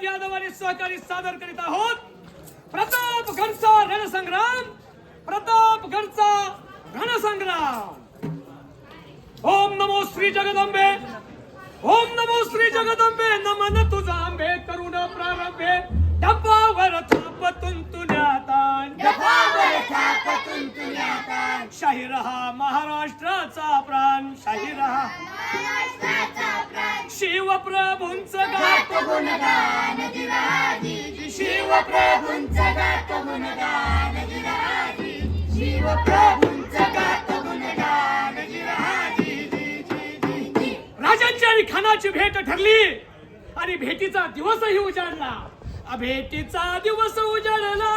प्रल्हाद यादव आणि सहकारी सादर करीत आहोत. प्रतापगडचा रणसंग्राम. प्रतापगडचा रणसंग्राम. ओम नमो श्री जगदंबे. ओम नमो श्री जगदंबे. नमन तुझा आंबे करुण प्रारंभे. डब्बावर थाप तुंतुल्याता शाही रहा महाराष्ट्राचा प्राण. शाही रहा शिवप्रभूंच गात शिवप्रभूंच राजांची आणि खानाची भेट ठरली. आणि भेटीचा दिवसही उजाडला. आ, भेटीचा दिवस उजाडला.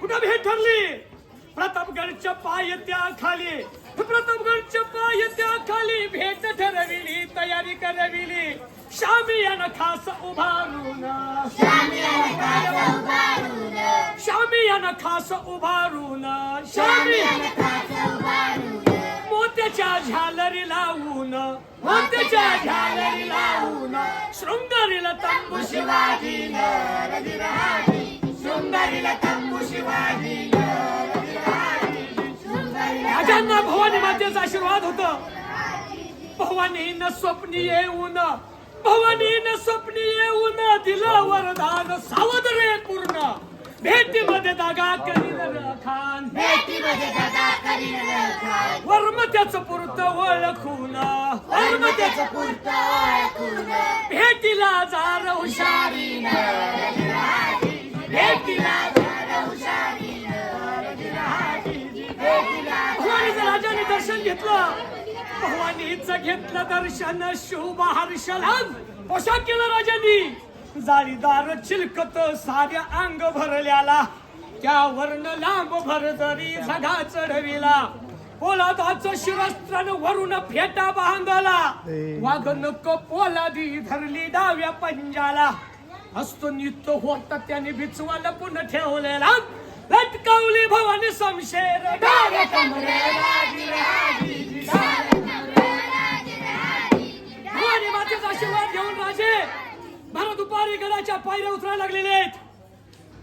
कुठं भेट ठरली? प्रतापगडच्या पायत्या खाली प्रतापगडच्या पायत्या खाली भेट ठरविली तयारी करविली. शामियान खास उभारून. शामियान खास उभारून. शामियान मोत्याच्या झालरी लावून. मोत्याच्या झालरी लावून. शृंगारीला तंबू शिवाजी शृंगारीला तंबू शिवाजी राजांना भवानी मातेचा आशीर्वाद होत. भवानीनं स्वप्नी येऊन भवानीनं स्वप्नी येऊन दिलं वरदान सावध रे पूर्ण. भेटीमध्ये दागा करील र खान. वर्मत्याचं पुरत ओळखून वर्मत्याचं भेटीला जार हुशारीन भेटीला जार हुशारीन घेतलं. भवानीचं घेतलं दर्शन शुभ हर्षलान पोशाख केला राजांनी. जाळीदार चिलकत साऱ्या अंग भरल्याला. त्यावरनं लांब भरदरी झगा चढविला. पोलादाच शिरस्त्रानं वरून फेटा बांधला. वाघ पोलादी धरली डाव्या पंजाला. हस्त नित्य होता त्याने बिचवाला पुन्हा ठेवलेला. लटकावली भवानी समशेर डाव्या कमरेला मारायला लागलेले आहेत.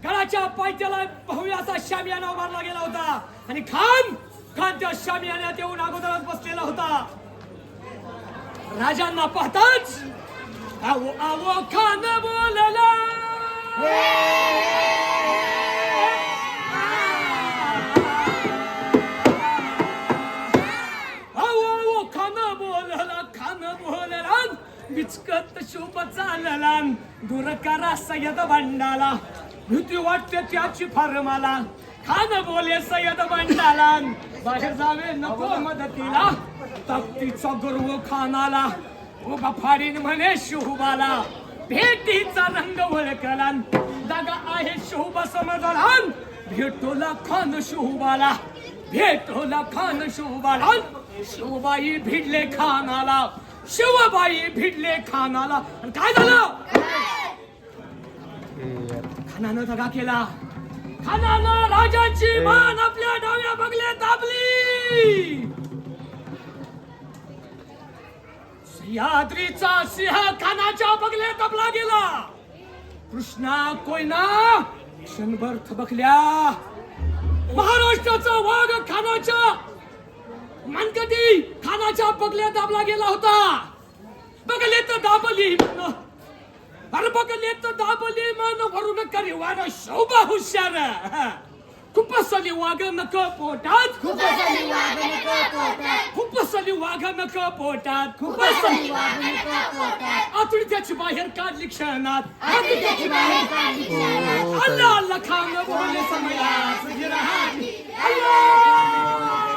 गडाच्या पायथ्याला भव्य असा शामियाना उभारला गेला होता. आणि खान खान त्या शामियान्यात येऊन अगोदरच बसलेला होता. राजांना पाहताच आवो आवो खान बोलला. बिचकत शुभ चाललान दूर करा सयद भांडाला भीती वाटते त्याची फार मला खान बोले सयद भांडाला बाहेर जावे नको मदतीला. तप्तीचा गर्व खानाला. उभा फाडीन म्हणे शुभाला भेटीचा रंग वळकला दागा आहे शुभ समजला. भेटोला खान शुभाला भेटोला खान शिवबाला शिवबाई भिडले खानाला. शिवबाई भिडले खानाला. आणि काय झालं? खानानं दगा केला. खानानं राजाची मान आपल्या डाव्या बगले दाबली. सह्याद्रीचा सिंह खानाच्या बगले दाबला गेला. कृष्णा कोयना क्षणभर थबकल्या. महाराष्ट्राचा वाघ खानाच्या मनकटी खानाच्या पगल्या दाबला गेला होता. बघले तर दाबली मन अरे बघले तर दाबली मन वरून करी वार शोभा हुशार. खुपसली वाघ नक पोटात. खुपसली वाघ नक पोटात. खुपसली आतुडी त्याची बाहेर काढली क्षणात. अल्ला अल्ला खान बोलले समयास गिरहानी अल्ला!